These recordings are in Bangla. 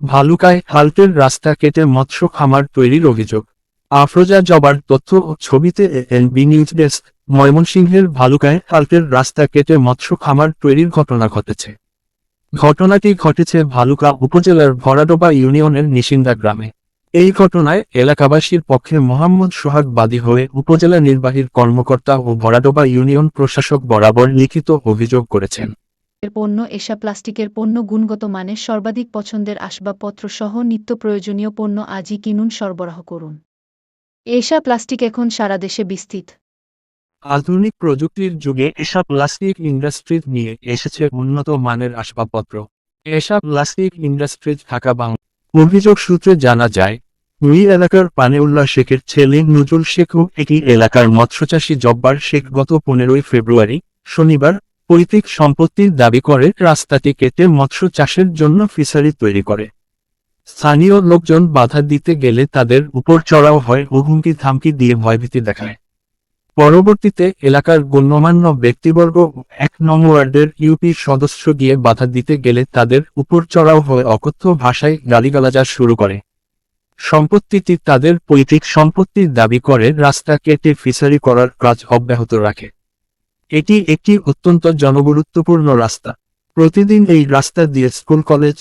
ভালুকায় হাল্টের রাস্তা কেটে মৎস্য খামার তৈরির অভিযোগ। আফরোজা জবার তথ্য ও ছবিতে এনবি নিউজ ডেস্ক, ময়মনসিংহের ভালুকায় হাল্টের রাস্তা কেটে মৎস্য খামার তৈরির ঘটনা ঘটেছে। ঘটনাটি ঘটেছে ভালুকা উপজেলার ভরাডোবা ইউনিয়নের নিশিন্দা গ্রামে। এই ঘটনায় এলাকাবাসীর পক্ষে মোহাম্মদ সোহাগ বাদী হয়ে উপজেলা নির্বাহীর কর্মকর্তা ও ভরাডোবা ইউনিয়ন প্রশাসক বরাবর লিখিত অভিযোগ করেছেন। এর পণ্য এশা প্লাস্টিকের পণ্য গুণগত মানের সর্বাধিক পছন্দের আসবাবপত্র সহ নিত্য প্রয়োজনীয় পণ্য আজই কিনুন সরবরাহ করুন। এশা প্লাস্টিক এখন সারা দেশে বিস্তৃত। আধুনিক প্রযুক্তির যুগে এসব প্লাস্টিক ইন্ডাস্ট্রিজ নিয়ে এসেছে উন্নত মানের আসবাবপত্র। এসব প্লাস্টিক ইন্ডাস্ট্রিজ ঢাকা বাংলা অভিযোগ সূত্রে জানা যায়, দুই এলাকার পানেউল্লাহ শেখের ছেলে নজরুল শেখও একই এলাকার মৎস্যচাষী জব্বার শেখ গত পনেরোই ফেব্রুয়ারি, শনিবার পৈতৃক সম্পত্তির দাবি করে, রাস্তাটি কেটে মৎস্য চাষের জন্য ফিশারি তৈরি করে। স্থানীয় লোকজন বাধা দিতে গেলে তাদের উপর চড়াও হয় ও হুমকি থামকি দিয়ে ভয়ভীতি দেখায়। পরবর্তীতে এলাকার গণ্যমান্য ব্যক্তিবর্গ এক নং ওয়ার্ডের ইউপি সদস্য গিয়ে বাধা দিতে গেলে তাদের উপর চড়াও হয়ে অকথ্য ভাষায় গালিগালাজা শুরু করে। সম্পত্তিটি তাদের পৈতৃক সম্পত্তির দাবি করে, রাস্তা কেটে ফিশারি করার কাজ অব্যাহত রাখে। এটি একটি অত্যন্ত জনগুরুত্বপূর্ণ রাস্তা। প্রতিদিন এই রাস্তা দিয়ে স্কুল, কলেজ,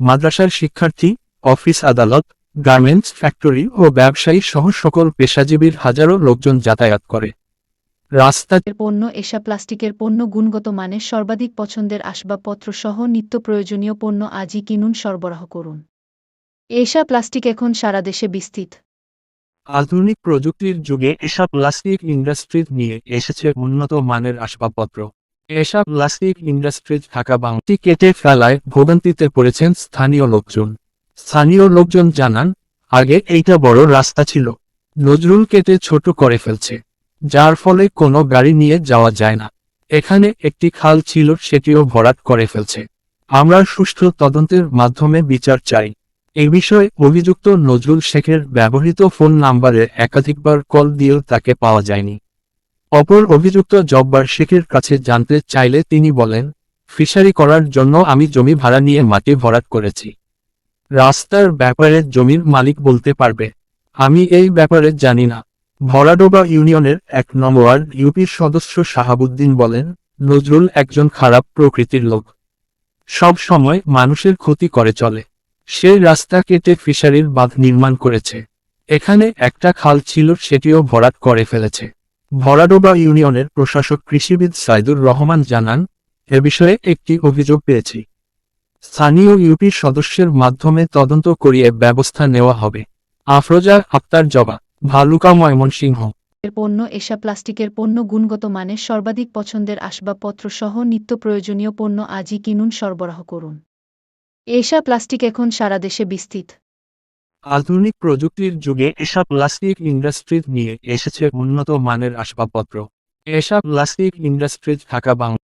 মাদ্রাসার শিক্ষার্থী, অফিস আদালত, গার্মেন্টস ফ্যাক্টরি ও ব্যবসায়ী সহ সকল পেশাজীবীর হাজারো লোকজন যাতায়াত করে। রাস্তা এর পণ্য এসা প্লাস্টিকের পণ্য গুণগত মানের সর্বাধিক পছন্দের আসবাবপত্র সহ নিত্য প্রয়োজনীয় পণ্য আজই কিনুন সরবরাহ করুন। এশা প্লাস্টিক এখন সারা দেশে বিস্তৃত। আধুনিক প্রযুক্তির যুগে এসব প্লাস্টিক ইন্ডাস্ট্রিজ নিয়ে এসেছে উন্নত মানের আসবাবপত্র। এসব প্লাস্টিক ইন্ডাস্ট্রিজ ঢাকা বাংলাটি কেটে ফেলায় ভোগান্তিতে পড়েছেন স্থানীয় লোকজন। স্থানীয় লোকজন জানান, আগে এইটা বড় রাস্তা ছিল। নজরুল কেটে ছোট করে ফেলছে। যার ফলে কোনো গাড়ি নিয়ে যাওয়া যায় না। এখানে একটি খাল ছিল, সেটিও ভরাট করে ফেলছে। আমরা সুষ্ঠু তদন্তের মাধ্যমে বিচার চাই। এ বিষয়ে অভিযুক্ত নজরুল শেখের ব্যবহৃত ফোন নাম্বারে একাধিকবার কল দিয়েও তাকে পাওয়া যায়নি। অপর অভিযুক্ত জব্বার শেখের কাছে জানতে চাইলে তিনি বলেন, ফিশারি করার জন্য আমি জমি ভাড়া নিয়ে মাটি ভরাট করেছি। রাস্তার ব্যাপারে জমির মালিক বলতে পারবে। আমি এই ব্যাপারে জানি না। ভরাডোবা ইউনিয়নের এক নম্বর ইউপির সদস্য শাহাবুদ্দিন বলেন, নজরুল একজন খারাপ প্রকৃতির লোক। সব সময় মানুষের ক্ষতি করে চলে। সে রাস্তা কেটে ফিশারির বাঁধ নির্মাণ করেছে। এখানে একটা খাল ছিল, সেটিও ভরাট করে ফেলেছে। ভরাডোবা ইউনিয়নের প্রশাসক কৃষিবিদ সাইদুর রহমান জানান, এ বিষয়ে একটি অভিযোগ পেয়েছি। স্থানীয় ইউপি সদস্যের মাধ্যমে তদন্ত করিয়ে ব্যবস্থা নেওয়া হবে। আফরোজা আক্তার জবা, ভালুকা ময়মনসিংহ। পণ্য এশা প্লাস্টিকের পণ্য গুণগত মানের সর্বাধিক পছন্দের আসবাবপত্র সহ নিত্য প্রয়োজনীয় পণ্য আজই কিনুন সরবরাহ করুন। এশা প্লাস্টিক এখন সারা দেশে বিস্তৃত। আধুনিক প্রযুক্তির যুগে এসব প্লাস্টিক ইন্ডাস্ট্রিজ নিয়ে এসেছে উন্নত মানের আসবাবপত্র। এসব প্লাস্টিক ইন্ডাস্ট্রিজ ঢাকা বাংলা